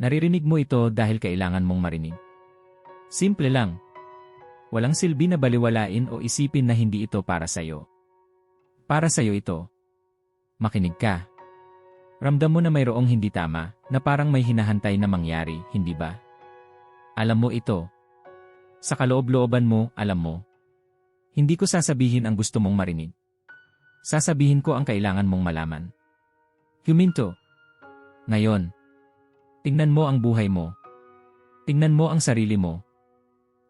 Naririnig mo ito dahil kailangan mong marinig. Simple lang. Walang silbi na baliwalain o isipin na hindi ito para sa'yo. Para sa'yo ito. Makinig ka. Ramdam mo na mayroong hindi tama, na parang may hinahantay na mangyari, hindi ba? Alam mo ito. Sa kaloob-looban mo, alam mo. Hindi ko sasabihin ang gusto mong marinig. Sasabihin ko ang kailangan mong malaman. Huminto. Ngayon. Tingnan mo ang buhay mo. Tingnan mo ang sarili mo.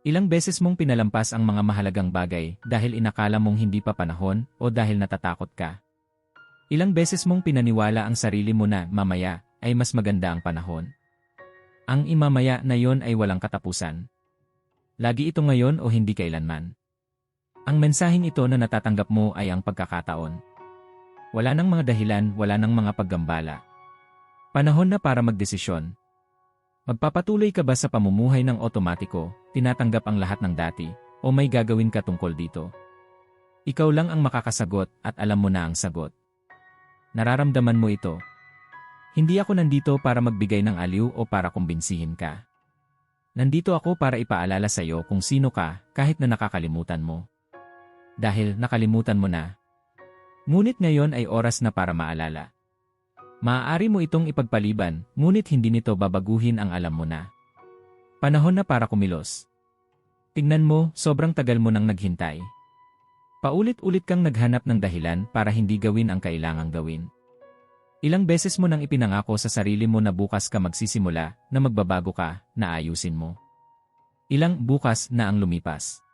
Ilang beses mong pinalampas ang mga mahalagang bagay dahil inakala mong hindi pa panahon o dahil natatakot ka. Ilang beses mong pinaniwala ang sarili mo na mamaya ay mas maganda ang panahon. Ang imamaya na yon ay walang katapusan. Lagi ito ngayon o hindi kailanman. Ang mensaheng ito na natatanggap mo ay ang pagkakataon. Wala nang mga dahilan, wala nang mga paggambala. Panahon na para magdesisyon. Magpapatuloy ka ba sa pamumuhay ng otomatiko, tinatanggap ang lahat ng dati, o may gagawin ka tungkol dito? Ikaw lang ang makakasagot at alam mo na ang sagot. Nararamdaman mo ito. Hindi ako nandito para magbigay ng aliw o para kumbinsihin ka. Nandito ako para ipaalala sa iyo kung sino ka kahit na nakakalimutan mo. Dahil nakalimutan mo na. Ngunit ngayon ay oras na para maalala. Maaari mo itong ipagpaliban, ngunit hindi nito babaguhin ang alam mo na. Panahon na para kumilos. Tingnan mo, sobrang tagal mo nang naghintay. Paulit-ulit kang naghanap ng dahilan para hindi gawin ang kailangang gawin. Ilang beses mo nang ipinangako sa sarili mo na bukas ka magsisimula, na magbabago ka, na ayusin mo. Ilang bukas na ang lumipas.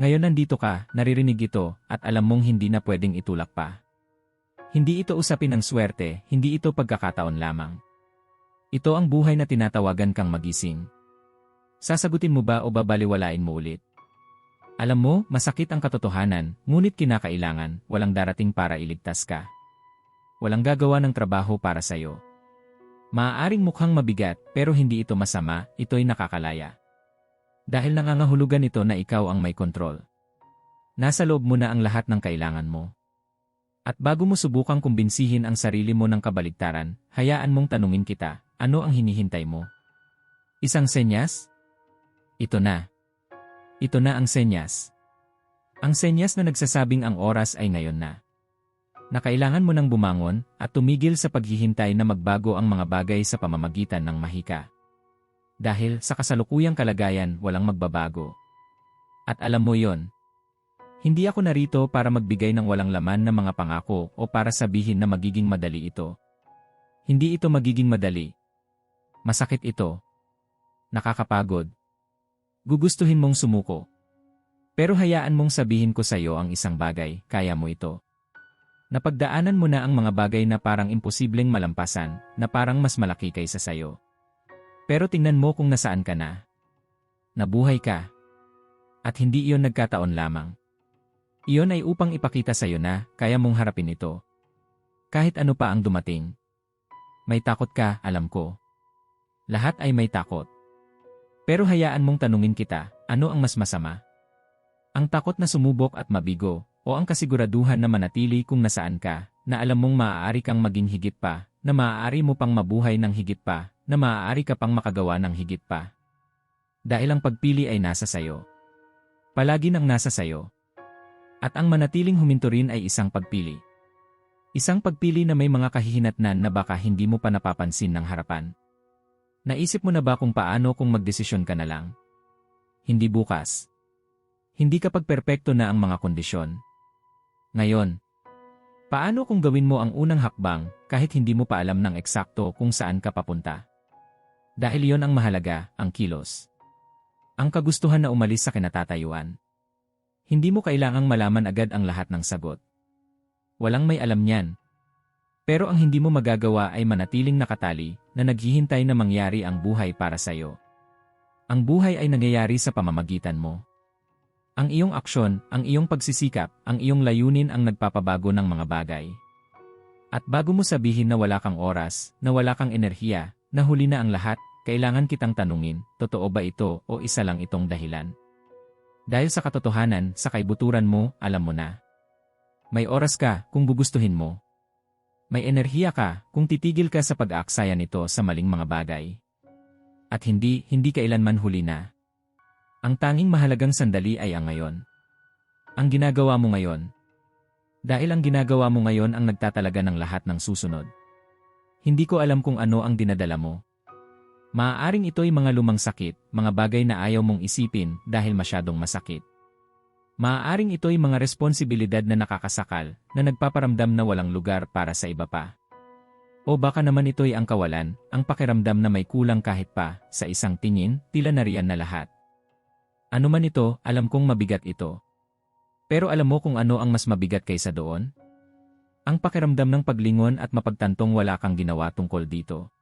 Ngayon nandito ka, naririnig ito, at alam mong hindi na pwedeng itulak pa. Hindi ito usapin ng swerte, hindi ito pagkakataon lamang. Ito ang buhay na tinatawagan kang magising. Sasagutin mo ba o babaliwalain mo ulit? Alam mo, masakit ang katotohanan, ngunit kinakailangan, walang darating para iligtas ka. Walang gagawa ng trabaho para sa'yo. Maaaring mukhang mabigat, pero hindi ito masama, ito'y nakakalaya. Dahil nangangahulugan ito na ikaw ang may kontrol. Nasa loob mo na ang lahat ng kailangan mo. At bago mo subukang kumbinsihin ang sarili mo ng kabaligtaran, hayaan mong tanungin kita, ano ang hinihintay mo? Isang senyas? Ito na. Ito na ang senyas. Ang senyas na nagsasabing ang oras ay ngayon na. Na kailangan mo nang bumangon at tumigil sa paghihintay na magbago ang mga bagay sa pamamagitan ng mahika. Dahil sa kasalukuyang kalagayan walang magbabago. At alam mo yon, hindi ako narito para magbigay ng walang laman na mga pangako o para sabihin na magiging madali ito. Hindi ito magiging madali. Masakit ito. Nakakapagod. Gugustuhin mong sumuko. Pero hayaan mong sabihin ko sa iyo ang isang bagay, kaya mo ito. Napagdaanan mo na ang mga bagay na parang imposibleng malampasan, na parang mas malaki kaysa sayo. Pero tingnan mo kung nasaan ka na. Nabuhay ka. At hindi iyon nagkataon lamang. Iyon ay upang ipakita sa iyo na kaya mong harapin ito. Kahit ano pa ang dumating. May takot ka, alam ko. Lahat ay may takot. Pero hayaan mong tanungin kita, ano ang mas masama? Ang takot na sumubok at mabigo, o ang kasiguraduhan na manatili kung nasaan ka, na alam mong maaari kang maging higit pa, na maaari mo pang mabuhay ng higit pa, na maaari ka pang makagawa ng higit pa. Dahil ang pagpili ay nasa sayo. Palagi nang nasa sayo. At ang manatiling huminto rin ay isang pagpili. Isang pagpili na may mga kahihinatnan na baka hindi mo pa napapansin ng harapan. Naisip mo na ba kung paano kung magdesisyon ka na lang? Hindi bukas. Hindi kapag perpekto na ang mga kondisyon. Ngayon, paano kung gawin mo ang unang hakbang kahit hindi mo pa alam ng eksakto kung saan ka papunta? Dahil yon ang mahalaga, ang kilos. Ang kagustuhan na umalis sa kinatatayuan. Hindi mo kailangang malaman agad ang lahat ng sagot. Walang may alam niyan. Pero ang hindi mo magagawa ay manatiling nakatali na naghihintay na mangyari ang buhay para sa'yo. Ang buhay ay nangyayari sa pamamagitan mo. Ang iyong aksyon, ang iyong pagsisikap, ang iyong layunin ang nagpapabago ng mga bagay. At bago mo sabihin na wala kang oras, na wala kang enerhiya, na huli na ang lahat, kailangan kitang tanungin, totoo ba ito o isa lang itong dahilan? Dahil sa katotohanan, sa kaibuturan mo, alam mo na. May oras ka kung gugustuhin mo. May enerhiya ka kung titigil ka sa pag-aaksaya nito sa maling mga bagay. At hindi, hindi kailanman huli na. Ang tanging mahalagang sandali ay ang ngayon. Ang ginagawa mo ngayon. Dahil ang ginagawa mo ngayon ang nagtatalaga ng lahat ng susunod. Hindi ko alam kung ano ang dinadala mo. Maaaring ito'y mga lumang sakit, mga bagay na ayaw mong isipin dahil masyadong masakit. Maaaring ito'y mga responsibilidad na nakakasakal na nagpaparamdam na walang lugar para sa iba pa. O baka naman ito'y ang kawalan, ang pakiramdam na may kulang kahit pa, sa isang tingin, tila nariyan na lahat. Ano man ito, alam kong mabigat ito. Pero alam mo kung ano ang mas mabigat kaysa doon? Ang pakiramdam ng paglingon at mapagtantong wala kang ginawa tungkol dito.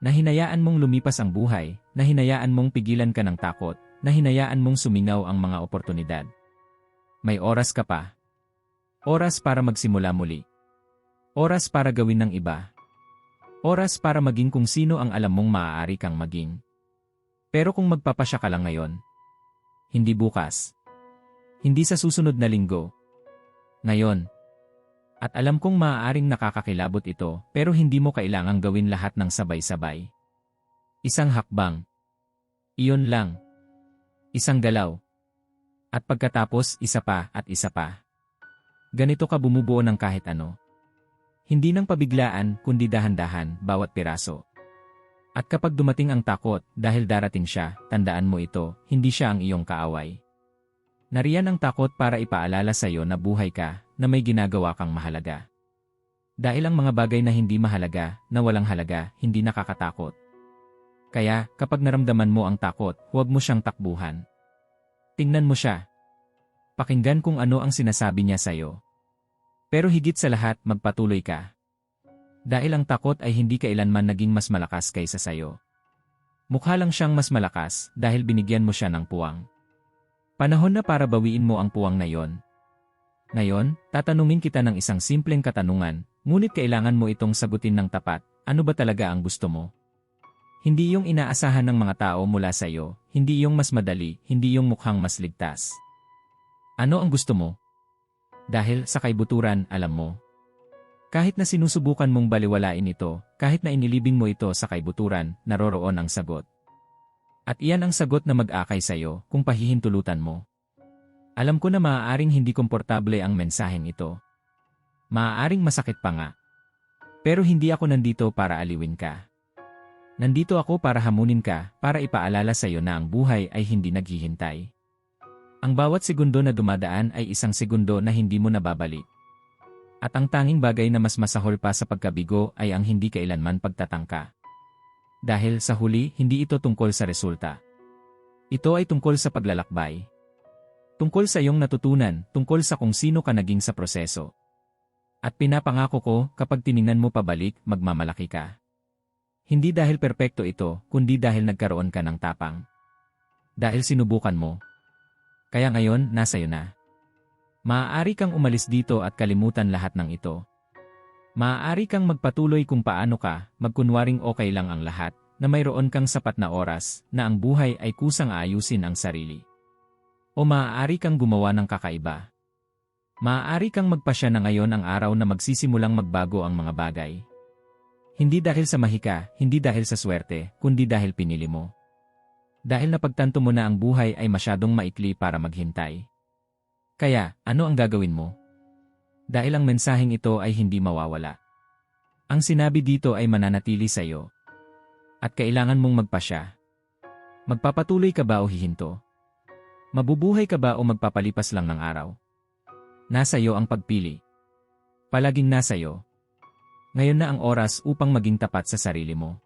Na hinayaan mong lumipas ang buhay, na hinayaan mong pigilan ka ng takot, na hinayaan mong sumingaw ang mga oportunidad. May oras ka pa. Oras para magsimula muli. Oras para gawin ng iba. Oras para maging kung sino ang alam mong maaari kang maging. Pero kung magpapasya ka lang ngayon, hindi bukas, hindi sa susunod na linggo, ngayon. At alam kong maaaring nakakakilabot ito pero hindi mo kailangang gawin lahat ng sabay-sabay. Isang hakbang. Iyon lang. Isang galaw. At pagkatapos isa pa at isa pa. Ganito ka bumubuo ng kahit ano. Hindi nang pabiglaan, kundi dahan-dahan, bawat piraso. At kapag dumating ang takot, dahil darating siya, tandaan mo ito, hindi siya ang iyong kaaway. Nariyan ang takot para ipaalala sa iyo na buhay ka, na may ginagawa kang mahalaga. Dahil ang mga bagay na hindi mahalaga, na walang halaga, hindi nakakatakot. Kaya, kapag naramdaman mo ang takot, huwag mo siyang takbuhan. Tingnan mo siya. Pakinggan kung ano ang sinasabi niya sa iyo. Pero higit sa lahat, magpatuloy ka. Dahil ang takot ay hindi kailanman naging mas malakas kaysa sayo. Mukha lang siyang mas malakas dahil binigyan mo siya ng puwang. Panahon na para bawiin mo ang puwang na yon. Ngayon, tatanungin kita ng isang simpleng katanungan, ngunit kailangan mo itong sagutin ng tapat, ano ba talaga ang gusto mo? Hindi yung inaasahan ng mga tao mula sa iyo, hindi yung mas madali, hindi yung mukhang mas ligtas. Ano ang gusto mo? Dahil sa kaibuturan, alam mo. Kahit na sinusubukan mong baliwalain ito, kahit na inilibing mo ito sa kaibuturan, naroroon ang sagot. At iyan ang sagot na mag-akay sa iyo kung pahihintulutan mo. Alam ko na maaaring hindi komportable ang mensaheng ito. Maaaring masakit pa nga. Pero hindi ako nandito para aliwin ka. Nandito ako para hamunin ka, para ipaalala sa iyo na ang buhay ay hindi naghihintay. Ang bawat segundo na dumadaan ay isang segundo na hindi mo nababalik. At ang tanging bagay na mas masahol pa sa pagkabigo ay ang hindi kailanman pagtatangka. Dahil sa huli, hindi ito tungkol sa resulta. Ito ay tungkol sa paglalakbay. Tungkol sa iyong natutunan, tungkol sa kung sino ka naging sa proseso. At pinapangako ko, kapag tiningnan mo pabalik, magmamalaki ka. Hindi dahil perpekto ito, kundi dahil nagkaroon ka ng tapang. Dahil sinubukan mo, kaya ngayon, nasa iyo na. Maaari kang umalis dito at kalimutan lahat ng ito. Maaari kang magpatuloy kung paano ka, magkunwaring okay lang ang lahat, na mayroon kang sapat na oras, na ang buhay ay kusang ayusin ang sarili. O maaari kang gumawa ng kakaiba. Maaari kang magpasya na ngayon ang araw na magsisimulang magbago ang mga bagay. Hindi dahil sa mahika, hindi dahil sa swerte, kundi dahil pinili mo. Dahil napagtanto mo na ang buhay ay masyadong maikli para maghintay. Kaya, ano ang gagawin mo? Dahil ang mensaheng ito ay hindi mawawala. Ang sinabi dito ay mananatili sa iyo. At kailangan mong magpasya. Magpapatuloy ka ba o hihinto? Mabubuhay ka ba o magpapalipas lang ng araw? Nasa iyo ang pagpili. Palaging nasa iyo. Ngayon na ang oras upang maging tapat sa sarili mo.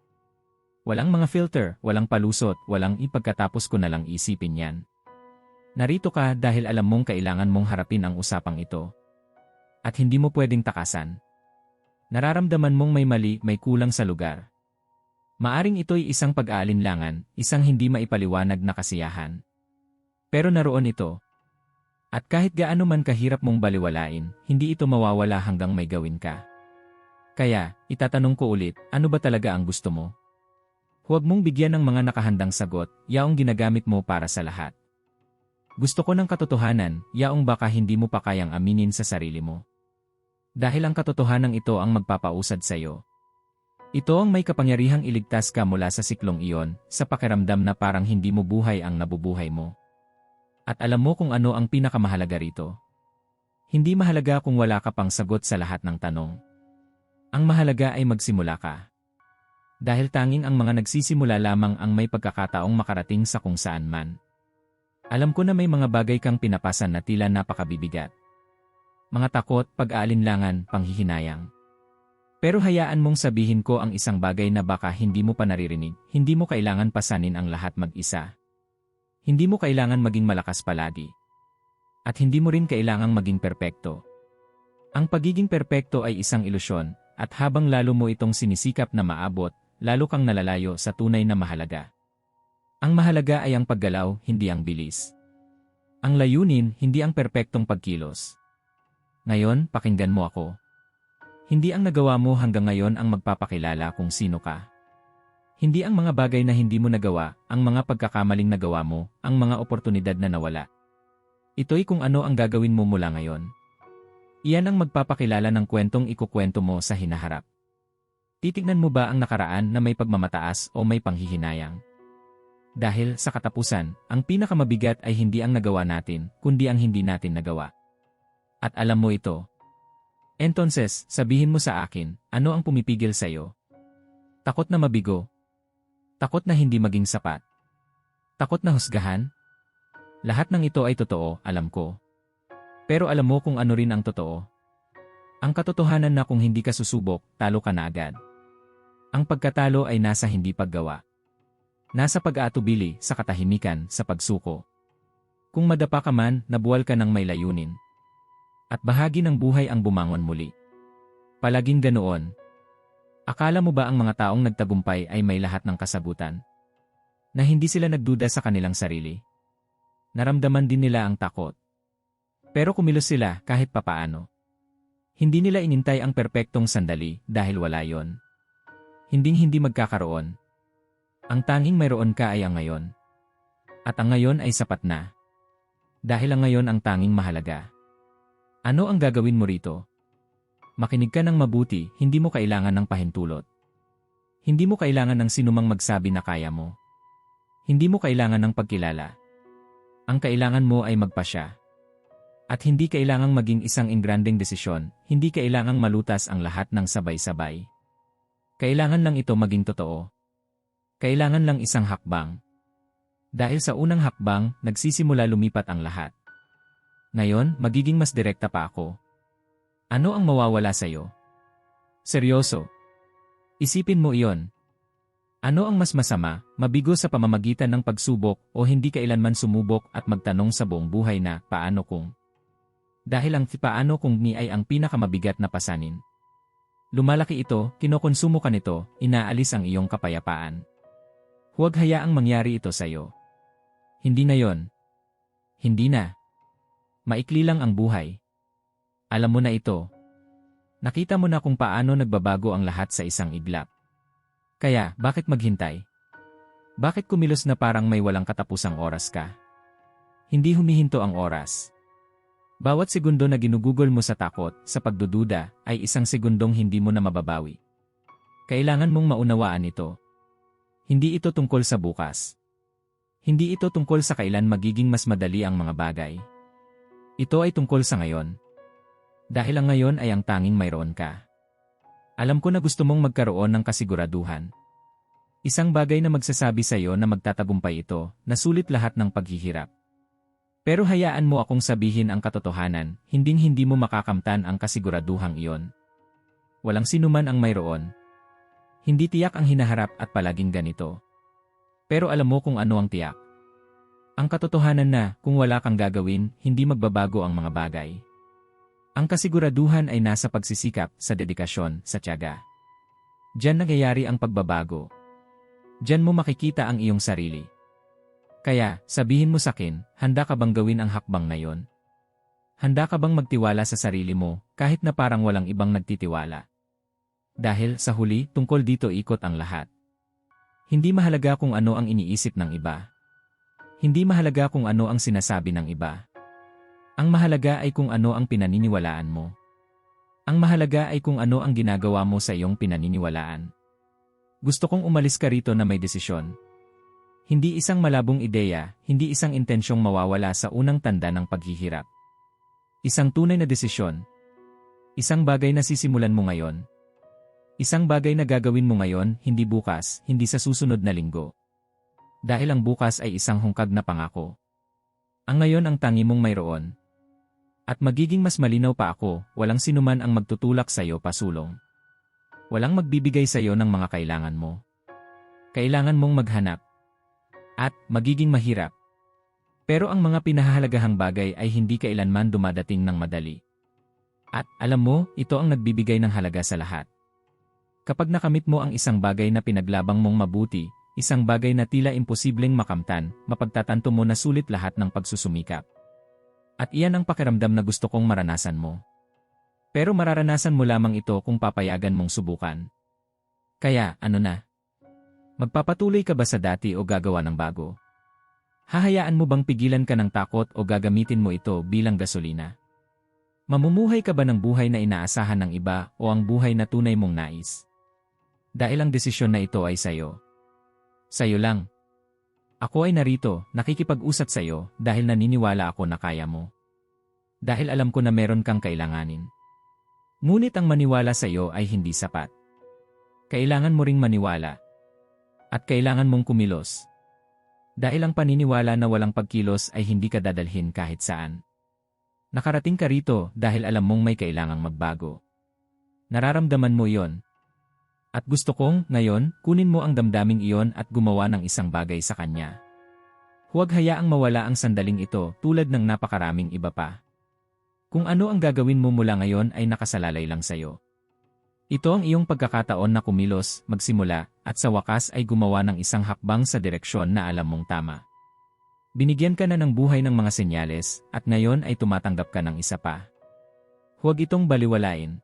Walang mga filter, walang palusot, walang ipagkatapos ko na lang isipin yan. Narito ka dahil alam mong kailangan mong harapin ang usapang ito. At hindi mo pwedeng takasan. Nararamdaman mong may mali, may kulang sa lugar. Maaring ito'y isang pag-aalinlangan, isang hindi maipaliwanag na kasiyahan. Pero naroon ito. At kahit gaano man kahirap mong baliwalain, hindi ito mawawala hanggang may gawin ka. Kaya, itatanong ko ulit, ano ba talaga ang gusto mo? Huwag mong bigyan ng mga nakahandang sagot, yaong ginagamit mo para sa lahat. Gusto ko ng katotohanan, yaong baka hindi mo pa kayang aminin sa sarili mo. Dahil ang katotohanan ito ang magpapausad sa iyo. Ito ang may kapangyarihang iligtas ka mula sa siklong iyon, sa pakiramdam na parang hindi mo buhay ang nabubuhay mo. At alam mo kung ano ang pinakamahalaga rito. Hindi mahalaga kung wala ka pang sagot sa lahat ng tanong. Ang mahalaga ay magsimula ka. Dahil tanging ang mga nagsisimula lamang ang may pagkakataong makarating sa kung saan man. Alam ko na may mga bagay kang pinapasan na tila napakabibigat. Mga takot, pag-aalinlangan, panghihinayang. Pero hayaan mong sabihin ko ang isang bagay na baka hindi mo pa naririnig, hindi mo kailangan pasanin ang lahat mag-isa. Hindi mo kailangan maging malakas palagi. At hindi mo rin kailangang maging perpekto. Ang pagiging perpekto ay isang ilusyon, at habang lalo mo itong sinisikap na maabot, lalo kang nalalayo sa tunay na mahalaga. Ang mahalaga ay ang paggalaw, hindi ang bilis. Ang layunin, hindi ang perpektong pagkilos. Ngayon, pakinggan mo ako. Hindi ang nagawa mo hanggang ngayon ang magpapakilala kung sino ka. Hindi ang mga bagay na hindi mo nagawa, ang mga pagkakamaling nagawa mo, ang mga oportunidad na nawala. Ito'y kung ano ang gagawin mo mula ngayon. Iyan ang magpapakilala ng kwentong ikukwento mo sa hinaharap. Titignan mo ba ang nakaraan na may pagmamataas o may panghihinayang? Dahil sa katapusan, ang pinakamabigat ay hindi ang nagawa natin, kundi ang hindi natin nagawa. At alam mo ito, Entonces, sabihin mo sa akin, ano ang pumipigil sa iyo? Takot na mabigo? Takot na hindi maging sapat? Takot na husgahan? Lahat ng ito ay totoo, alam ko. Pero alam mo kung ano rin ang totoo. Ang katotohanan na kung hindi ka susubok, talo ka na agad. Ang pagkatalo ay nasa hindi paggawa. Nasa pag-aatubili, sa katahimikan, sa pagsuko. Kung madapa ka man, nabuwal ka ng may layunin. At bahagi ng buhay ang bumangon muli. Palaging ganoon. Akala mo ba ang mga taong nagtagumpay ay may lahat ng kasagutan? Na hindi sila nagduda sa kanilang sarili? Naramdaman din nila ang takot. Pero kumilos sila kahit papaano. Hindi nila inintay ang perpektong sandali dahil wala yon. Hinding-hindi magkakaroon. Ang tanging mayroon ka ay ang ngayon. At ang ngayon ay sapat na. Dahil ang ngayon ang tanging mahalaga. Ano ang gagawin mo rito? Makinig ka ng mabuti, hindi mo kailangan ng pahintulot. Hindi mo kailangan ng sinumang magsabi na kaya mo. Hindi mo kailangan ng pagkilala. Ang kailangan mo ay magpasya. At hindi kailangang maging isang ingranding desisyon, hindi kailangang malutas ang lahat ng sabay-sabay. Kailangan lang ito maging totoo. Kailangan lang isang hakbang. Dahil sa unang hakbang, nagsisimula lumipat ang lahat. Ngayon, magiging mas direkta pa ako. Ano ang mawawala sa'yo? Seryoso. Isipin mo iyon. Ano ang mas masama, mabigo sa pamamagitan ng pagsubok o hindi kailanman sumubok at magtanong sa buong buhay na paano kung? Dahil ang paano kung ni ay ang pinakamabigat na pasanin. Lumalaki ito, kinokonsumo ka nito, inaalis ang iyong kapayapaan. Huwag hayaang mangyari ito sa'yo. Hindi na yon. Hindi na. Maikli lang ang buhay. Alam mo na ito. Nakita mo na kung paano nagbabago ang lahat sa isang iglap. Kaya, bakit maghintay? Bakit kumilos na parang may walang katapusang oras ka? Hindi humihinto ang oras. Bawat segundo na ginugugol mo sa takot, sa pagdududa, ay isang segundong hindi mo na mababawi. Kailangan mong maunawaan ito. Hindi ito tungkol sa bukas. Hindi ito tungkol sa kailan magiging mas madali ang mga bagay. Ito ay tungkol sa ngayon. Dahil ang ngayon ay ang tanging mayroon ka. Alam ko na gusto mong magkaroon ng kasiguraduhan. Isang bagay na magsasabi sa iyo na magtatagumpay ito, na sulit lahat ng paghihirap. Pero hayaan mo akong sabihin ang katotohanan, hinding-hindi mo makakamtan ang kasiguraduhang iyon. Walang sinuman ang mayroon. Hindi tiyak ang hinaharap at palaging ganito. Pero alam mo kung ano ang tiyak. Ang katotohanan na, kung wala kang gagawin, hindi magbabago ang mga bagay. Ang kasiguraduhan ay nasa pagsisikap, sa dedikasyon, sa tiyaga. Diyan nagyayari ang pagbabago. Diyan mo makikita ang iyong sarili. Kaya, sabihin mo sa akin, handa ka bang gawin ang hakbang na yon? Handa ka bang magtiwala sa sarili mo, kahit na parang walang ibang nagtitiwala? Dahil, sa huli, tungkol dito ikot ang lahat. Hindi mahalaga kung ano ang iniisip ng iba. Hindi mahalaga kung ano ang sinasabi ng iba. Ang mahalaga ay kung ano ang pinaniniwalaan mo. Ang mahalaga ay kung ano ang ginagawa mo sa iyong pinaniniwalaan. Gusto kong umalis ka rito na may desisyon. Hindi isang malabong ideya, hindi isang intensyong mawawala sa unang tanda ng paghihirap. Isang tunay na desisyon. Isang bagay na sisimulan mo ngayon. Isang bagay na gagawin mo ngayon, hindi bukas, hindi sa susunod na linggo. Dahil ang bukas ay isang hungkag na pangako. Ang ngayon ang tangi mong mayroon. At magiging mas malinaw pa ako, walang sinuman ang magtutulak sa iyo pasulong. Walang magbibigay sa iyo ng mga kailangan mo. Kailangan mong maghanap. At magiging mahirap. Pero ang mga pinahahalagahang bagay ay hindi kailanman dumadating ng madali. At alam mo, ito ang nagbibigay ng halaga sa lahat. Kapag nakamit mo ang isang bagay na pinaglabang mong mabuti, isang bagay na tila imposibleng makamtan, mapagtatanto mo na sulit lahat ng pagsusumikap. At iyan ang pakiramdam na gusto kong maranasan mo. Pero mararanasan mo lamang ito kung papayagan mong subukan. Kaya, ano na? Magpapatuloy ka ba sa dati o gagawa ng bago? Hahayaan mo bang pigilan ka ng takot o gagamitin mo ito bilang gasolina? Mamumuhay ka ba ng buhay na inaasahan ng iba o ang buhay na tunay mong nais? Dahil ang desisyon na ito ay sayo. Sayo lang. Ako ay narito, nakikipag-usap sa iyo dahil naniniwala ako na kaya mo. Dahil alam ko na meron kang kailanganin. Ngunit ang maniwala sa iyo ay hindi sapat. Kailangan mo ring maniwala. At kailangan mong kumilos. Dahil ang paniniwala na walang pagkilos ay hindi ka dadalhin kahit saan. Nakarating ka rito dahil alam mong may kailangang magbago. Nararamdaman mo yon at gusto kong, ngayon, kunin mo ang damdaming iyon at gumawa ng isang bagay sa kanya. Huwag hayaang mawala ang sandaling ito tulad ng napakaraming iba pa. Kung ano ang gagawin mo mula ngayon ay nakasalalay lang sa'yo. Ito ang iyong pagkakataon na kumilos, magsimula, at sa wakas ay gumawa ng isang hakbang sa direksyon na alam mong tama. Binigyan ka na ng buhay ng mga senyales, at ngayon ay tumatanggap ka ng isa pa. Huwag itong baliwalain.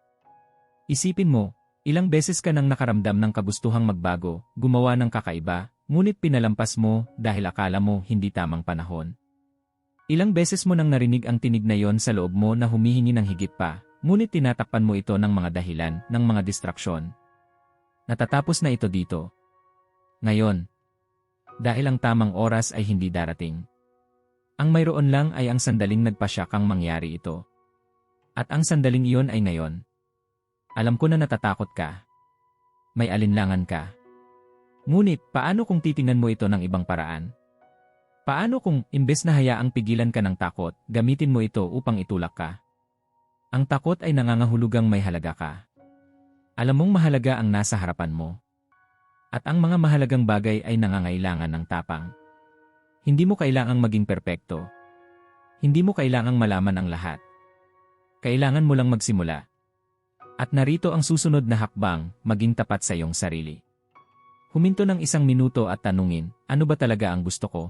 Isipin mo, Ilang beses ka nang nakaramdam ng kagustuhang magbago, gumawa ng kakaiba, ngunit pinalampas mo dahil akala mo hindi tamang panahon. Ilang beses mo nang narinig ang tinig na yon sa loob mo na humihingi ng higit pa, ngunit tinatakpan mo ito ng mga dahilan, ng mga distraksyon. Natatapos na ito dito. Ngayon. Dahil ang tamang oras ay hindi darating. Ang mayroon lang ay ang sandaling nagpasya kang mangyari ito. At ang sandaling iyon ay ngayon. Alam ko na natatakot ka. May alinlangan ka. Ngunit, paano kung titingnan mo ito ng ibang paraan? Paano kung, imbes na hayaang pigilan ka ng takot, gamitin mo ito upang itulak ka? Ang takot ay nangangahulugang may halaga ka. Alam mong mahalaga ang nasa harapan mo. At ang mga mahalagang bagay ay nangangailangan ng tapang. Hindi mo kailangang maging perpekto. Hindi mo kailangang malaman ang lahat. Kailangan mo lang magsimula. At narito ang susunod na hakbang, maging tapat sa iyong sarili. Huminto ng isang minuto at tanungin, ano ba talaga ang gusto ko?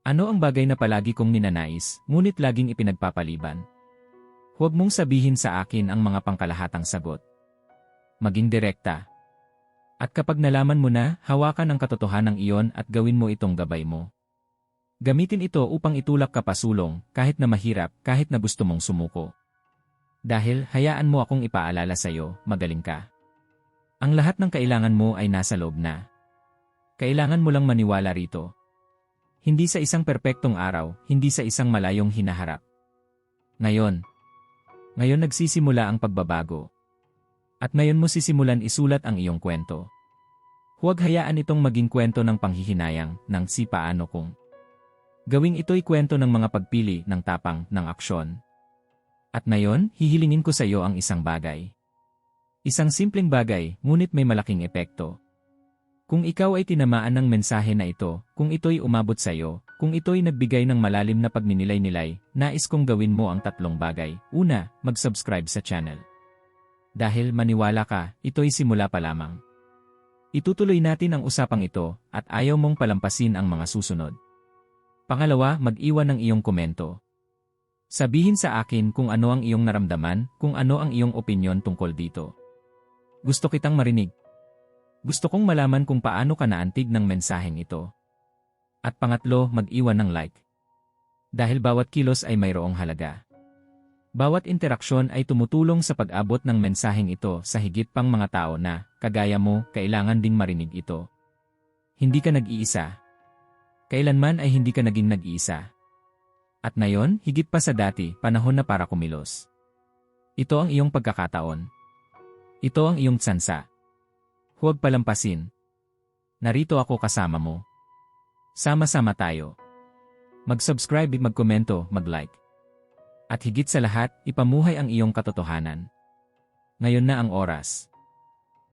Ano ang bagay na palagi kong ninanais, ngunit laging ipinagpapaliban? Huwag mong sabihin sa akin ang mga pangkalahatang sagot. Maging direkta. At kapag nalaman mo na, hawakan ang katotohanan iyon at gawin mo itong gabay mo. Gamitin ito upang itulak ka pasulong, kahit na mahirap, kahit na gusto mong sumuko. Dahil hayaan mo akong ipaalala sa iyo, magaling ka. Ang lahat ng kailangan mo ay nasa loob na. Kailangan mo lang maniwala rito. Hindi sa isang perpektong araw, hindi sa isang malayong hinaharap. Ngayon. Ngayon nagsisimula ang pagbabago. At ngayon mo sisimulan isulat ang iyong kwento. Huwag hayaan itong maging kwento ng panghihinayang, ng si paano kung. Gawing ito'y kwento ng mga pagpili, ng tapang, ng aksyon, at ngayon, hihilingin ko sa iyo ang isang bagay. Isang simpleng bagay, ngunit may malaking epekto. Kung ikaw ay tinamaan ng mensahe na ito, kung ito'y umabot sa iyo, kung ito'y nagbigay ng malalim na pagninilay-nilay, nais kong gawin mo ang tatlong bagay. Una, mag-subscribe sa channel. Dahil maniwala ka, ito'y simula pa lamang. Itutuloy natin ang usapang ito at ayaw mong palampasin ang mga susunod. Pangalawa, mag-iwan ng iyong komento. Sabihin sa akin kung ano ang iyong naramdaman, kung ano ang iyong opinyon tungkol dito. Gusto kitang marinig. Gusto kong malaman kung paano ka naantig ng mensaheng ito. At pangatlo, mag-iwan ng like. Dahil bawat kilos ay mayroong halaga. Bawat interaksyon ay tumutulong sa pag-abot ng mensaheng ito sa higit pang mga tao na, kagaya mo, kailangan ding marinig ito. Hindi ka nag-iisa. Kailanman ay hindi ka naging nag-iisa. At ngayon, higit pa sa dati, panahon na para kumilos. Ito ang iyong pagkakataon. Ito ang iyong tsansa. Huwag palampasin. Narito ako kasama mo. Sama-sama tayo. Mag-subscribe, mag-komento, mag-like. At higit sa lahat, ipamuhay ang iyong katotohanan. Ngayon na ang oras.